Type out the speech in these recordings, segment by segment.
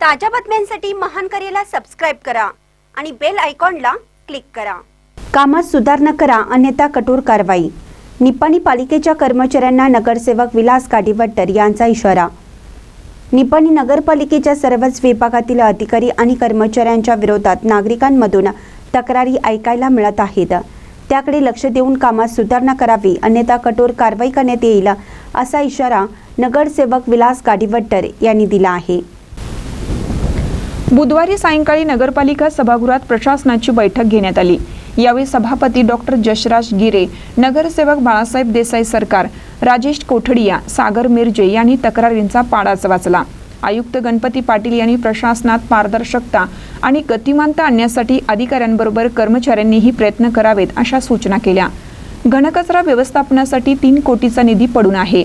ताज्या बातम्यांसाठी महान करेला सबस्क्राईब करा आणि बेल आयकॉनला क्लिक करा. कामात सुधारणा करा अन्यथा कठोर कारवाई. निपाणी पालिकेच्या कर्मचाऱ्यांना नगरसेवक विलास गाडीवट्टर यांचा इशारा. निपाणी नगरपालिकेच्या सर्वच विभागातील अधिकारी आणि कर्मचाऱ्यांच्या विरोधात नागरिकांमधून तक्रारी ऐकायला मिळत आहेत. त्याकडे लक्ष देऊन कामात सुधारणा करावी अन्यथा कठोर कारवाई करण्यात येईल असा इशारा नगरसेवक विलास गाडीवट्टर यांनी दिला आहे. बुधवारी सायंकाळी नगरपालिका सभागृहात प्रशासनाची बैठक घेण्यात आली. यावेळी सभापती डॉक्टर जशराज गिरे नगरसेवक बाळासाहेब देसाई सरकार राजेश कोठडिया सागर मिरजे यांनी तक्रारींचा पाडाच वाचला. आयुक्त गणपती पाटील यांनी प्रशासनात पारदर्शकता आणि गतिमानता आणण्यासाठी अधिकाऱ्यांबरोबर कर्मचाऱ्यांनीही प्रयत्न करावेत अशा सूचना केल्या. घनकचरा व्यवस्थापनासाठी तीन कोटीचा निधी पडून आहे.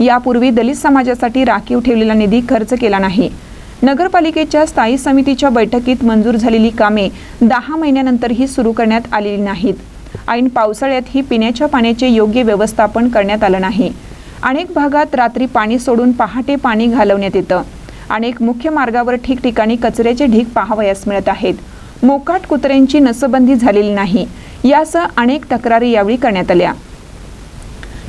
यापूर्वी दलित समाजासाठी राखीव ठेवलेला निधी खर्च केला नाही. नगरपालिकेच्या स्थायी समितीच्या बैठकीत मंजूर झालेली कामे दहा महिन्यानंतरही सुरू करण्यात आलेली नाहीत. ऐन पावसाळ्यातही पिण्याच्या पाण्याचे योग्य व्यवस्थापन करण्यात आलं नाही. अनेक भागात रात्री पाणी सोडून पहाटे पाणी घालवण्यात येतं. अनेक मुख्य मार्गावर ठिकठिकाणी कचऱ्याचे ढीग पाहावयास मिळत आहेत. मोकाट कुत्र्यांची नसबंदी झालेली नाही. यासह अनेक तक्रारी यावेळी करण्यात आल्या.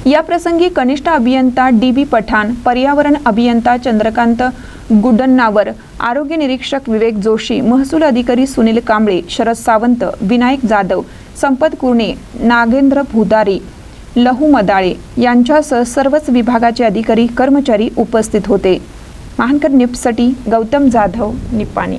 या प्रसंगी कनिष्ठ अभियंता डी बी पठाण पर्यावरण अभियंता चंद्रकांत गुडन्नावर. आरोग्य निरीक्षक विवेक जोशी महसूल अधिकारी सुनील कांबळे शरद सावंत विनायक जाधव संपत कुर्णे नागेंद्र भुदारी लहू मदाळे यांच्यासह सर्वच विभागाचे अधिकारी कर्मचारी उपस्थित होते. महानकर निपसाठी गौतम जाधव निप्पाणी